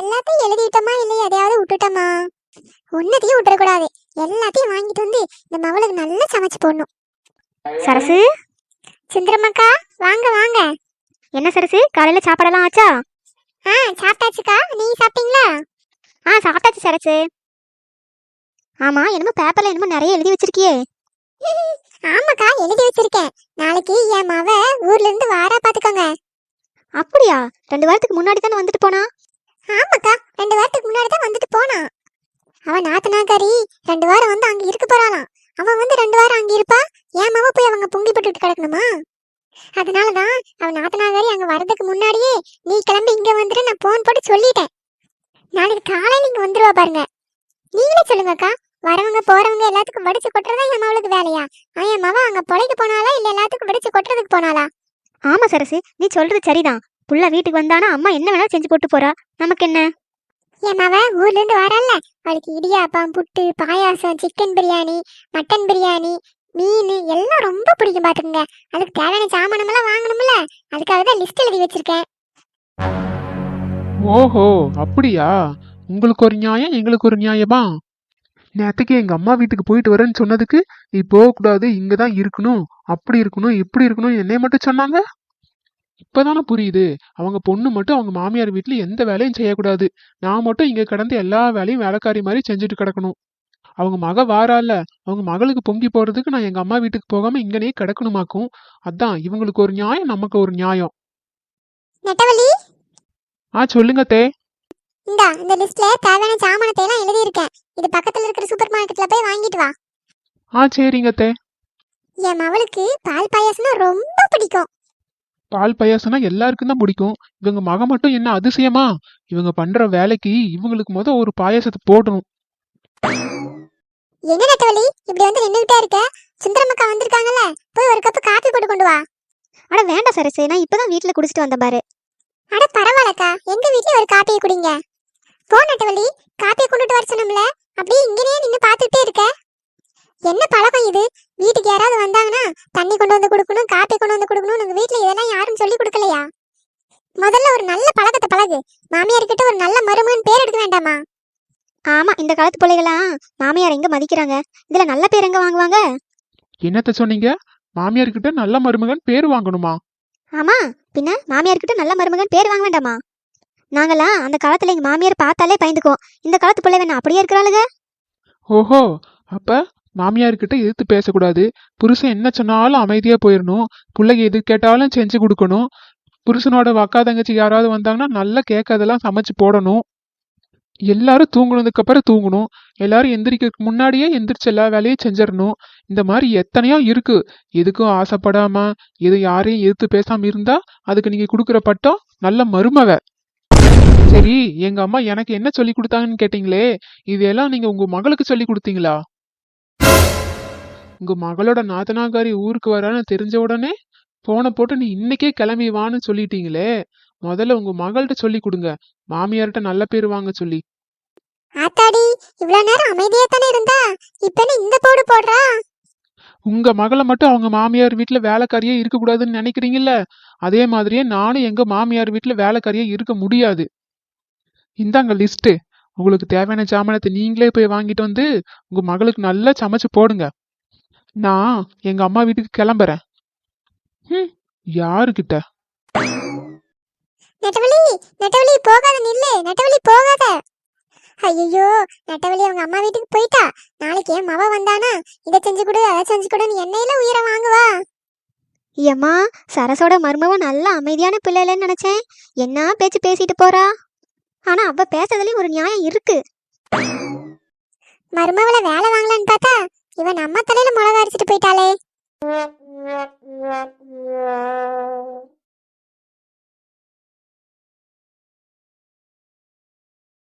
எல்லாத்தையும் எழுதிட்டோமா இல்லை எதையாவது விட்டுட்டோமா? ஒன்னதையும் விட்டுறக்கூடாது. எல்லாத்தையும் வாங்கிட்டு வந்து இந்த மவளுக்கு நல்லா சமைச்சு போடணும். சரசு? சுந்தரமாக்கா வாங்க வாங்க. என்ன சரசு காலையில சாப்பாடெல்லாம் ஆச்சா? ஆ சாப்பிட்டாச்சுக்கா. நீங்க சாப்பிட்டீங்களா? ஆ சாப்பிட்டாச்சு சரசு. ஆமா என்னமோ பேப்பர்ல என்னமோ நிறைய எழுதி வச்சிருக்கியே. ஆமாக்கா எழுதி வச்சிருக்கேன். நாளைக்கு என் மவ ஊர்ல இருந்து வாரா பாத்துக்கோங்க. அப்படியா? ரெண்டு வாரத்துக்கு முன்னாடி தானே வந்துட்டு போனா? ஆமாக்கா ரெண்டு வாரத்துக்கு முன்னாடி தான் வந்துட்டு போனான். அவன் நாத்தனாக்காரி ரெண்டு வாரம் வந்து அங்க இருக்க போறாளாம். அவன் வந்து ரெண்டு வாரம் அங்க இருப்பா? என் மாமா போய் அவங்க பொங்கி போட்டுட்டு கிடக்கணுமா? அதனாலதான் அவன் நாத்தனாக்காரி அங்க வர்றதுக்கு முன்னாடியே நீ கிளம்பி இங்க வந்துட்டு நான் போன் போட்டு சொல்லிட்டேன். நாளைக்கு காலையில இங்க வந்துருவா பாருங்க. நீங்களே சொல்லுங்கக்கா வரவங்க போறவங்க எல்லாத்துக்கும் வடிச்சு கொட்டுறதா என் மவளுக்கு வேலையா? ஆ, என் மவ அங்க பொழைக்கு போனாலா இல்ல எல்லாத்துக்கும் வடிச்சு கொட்டுறதுக்கு போனாலா ஆமா சரசு நீ சொல்றது சரிதான். புள்ள வீட்டுக்கு வந்தானா அம்மா என்ன வேணாலும் செஞ்சு போட்டு போறா. நமக்கு என்ன? என் மவ ஊர்ல இருந்து வரல அவளுக்கு இடியாப்பம் புட்டு பாயாசம் சிக்கன் பிரியாணி மட்டன் பிரியாணி மீன் எல்லாம் ரொம்ப பிடிக்கும் பாத்துக்கோங்க. அதுக்கு தேவையான சாமானம் எல்லாம் வாங்கணும்ல. அதுக்காக தான் லிஸ்ட் எழுதி வச்சிருக்கேன். ஓஹோ அப்படியா? உங்களுக்கு ஒரு நியாயம் எங்களுக்கு ஒரு நியாயமா? நேற்றுக்கு எங்க அம்மா வீட்டுக்கு போயிட்டு வரேன்னு சொன்னதுக்கு நீ போகக்கூடாது இங்க தான் இருக்கணும் அப்படி இருக்கணும் இப்படி இருக்கணும் என்னைய மட்டும் சொன்னாங்க? இப்பதானே புரியுது. அவங்க பொண்ணு மட்டும் அவங்க மாமியார் வீட்டுல எந்த வேலையும் செய்யக்கூடாது. நான் மட்டும் இங்க கிடந்து எல்லா வேலையும் வேலைக்காரி மாதிரி செஞ்சுட்டு கிடக்கணும். அவங்க மக வாரால அவங்க மகளுக்கு பொங்கி போறதுக்கு நான் எங்க அம்மா வீட்டுக்கு போகாம இங்கனே கிடக்கணுமாக்கும்? அதான் இவங்களுக்கு ஒரு நியாயம் நமக்கு ஒரு நியாயம். ஆ சொல்லுங்க தே. இந்தா இந்த லிஸ்ட்ல தேவையான சாமானத்தை எல்லாம் எழுதி இருக்கேன் இது பக்கத்துல இருக்கிற சூப்பர் மார்க்கெட்ல போய் வாங்கிட்டு வா. ஆ சரிங்க தே. என் மவளுக்கு பால் பாயாசம்னா ரொம்ப பிடிக்கும். பால் பாயாசம்னா எல்லாருக்கும் தான் பிடிக்கும். இவங்க மக மட்டும் என்ன அதிசயமா? இவங்க பண்ற வேலைக்கு இவங்களுக்கு முத ஒரு பாயாசத்தை போடணும். என்ன நெட்டவள்ளி? இப்படி வந்து நின்னுகிட்டே இருக்க? சுந்தரமக்கா வந்திருக்காங்கல்ல போய் ஒரு கப்பு காபி போட்டு கொண்டு வா. அட வேண்டாம் சரசு நான் இப்பதான் வீட்டுல குடிச்சிட்டு வந்தேன் பாரு. அட பரவாயில்லக்கா எங்க வீட்லயும் ஒரு காப்பியை குடிங்க. போ நட்டவள்ளி காப்பியை கொண்டுட்டு வர சொன்னோம்ல அப்படியே இங்கேயே நின்னு பார்த்துட்டே இருக்க. என்ன பழக்கம் இது? வீட்டுக்கு யாராவது வந்தாங்கன்னா தண்ணி கொண்டு வந்து கொடுக்கணும் காப்பி கொண்டு வந்து கொடுக்கணும். உங்க வீட்ல இதெல்லாம் யாரும் சொல்லி கொடுக்கலையா? முதல்ல ஒரு நல்ல பழக்கத்தை பழகு. மாமியார் கிட்ட ஒரு நல்ல மருமகன் பேர் எடுக்க வேண்டாமா? ஆமா இந்த காலத்து பிள்ளைகளாம் மாமியார் எங்க மதிக்கிறாங்க? இதுல நல்ல பேர் எங்க வாங்குவாங்க? என்னத்த சொன்னீங்க? மாமியார் கிட்ட நல்ல மருமகன் பேர் வாங்கணுமா? ஆமா பின்ன மாமியார் கிட்ட நல்ல மருமகன் பேர் வாங்க வேண்டாமா? நாங்களாம் அந்த காலத்துல எங்க மாமியார் பார்த்தாலே பயந்துக்குவோம். இந்த காலத்து பிள்ளை வேணா அப்படியே இருக்கிறாளுங்க? ஓஹோ அப்ப மாமியார்கிட்ட எதிர்த்து பேசக்கூடாது. புருஷன் என்ன சொன்னாலும் அமைதியா போயிடணும் பிள்ளைங்க எது கேட்டாலும் செஞ்சு கொடுக்கணும். புருஷனோட அக்கா தங்கச்சி யாராவது வந்தாங்கன்னா நல்லா கேட்கறதெல்லாம் சமைச்சு போடணும். எல்லாரும் தூங்குனதுக்கு அப்புறம் தூங்கணும். எல்லாரும் எந்திரிக்கிறதுக்கு முன்னாடியே எந்திரிச்சு எல்லா வேலையும் செஞ்சிடணும் இந்த மாதிரி எத்தனையோ இருக்கு. எதுக்கும் ஆசைப்படாம எது யாரையும் எதிர்த்து பேசாம இருந்தா அதுக்கு நீங்க கொடுக்குற பட்டம் நல்ல மருமவ சரி எங்க அம்மா எனக்கு என்ன சொல்லி கொடுத்தாங்கன்னு கேட்டீங்களே? இதெல்லாம் நீங்க உங்க மகளுக்கு சொல்லி கொடுத்தீங்களா? உங்க மகளோட நாத்தனாகாரி ஊருக்கு வரான்னு தெரிஞ்ச உடனே போனை போட்டு நீ இன்னைக்கே கிளம்பி வான்னு சொல்லிட்டீங்களே. முதல்ல உங்க மகள்கிட்ட சொல்லி கொடுங்க. மாமியார்கிட்ட நல்ல பேர் வாங்க சொல்லி. ஆத்தாடி இவ்வளவு நேரம் அமைதியா தானே இருந்தா? இப்ப இந்த போடு போடுறா? உங்க மகளை மட்டும் அவங்க மாமியார் வீட்டுல வேலைக்காரியே இருக்க கூடாதுன்னு நினைக்கிறீங்கல்ல? அதே மாதிரியே நானும் எங்க மாமியார் வீட்டுல வேலைக்காரியே இருக்க முடியாது. இந்தாங்க லிஸ்ட் உங்களுக்கு தேவையான சாமானத்தை நீங்களே போய் வாங்கிட்டு வந்து உங்க மகளுக்கு நல்லா சமைச்சு போடுங்க. நான் எங்க அம்மா வீட்டுக்கு கிளம்புறேன். ம் யாருக்கிட்ட நெட்டவழி நெட்டவழி போகாத நில்லு. நெட்டவழி போகாத. ஐயோ நெட்டவழி அவங்க அம்மா வீட்டுக்கு போயிட்டா? நாளைக்கு என் மவ வந்தானா? இதை செஞ்சு கொடு அதை செஞ்சு கொடுன்னு என்னையில உயிரை வாங்குவா? ஏம்மா சரசோட மருமவ நல்ல அமைதியான பிள்ளை இல்லைன்னு நினைச்சேன். என்ன பேச்சு பேசிட்டு போறா? ஆனா அவ பேசுறதுலயும் ஒரு நியாயம் இருக்கு. மருமவள வேலை வாங்கலான்னு பார்த்தா இவன் நம்ம தலையில மிளகா அடிச்சிட்டு போயிட்டாளே.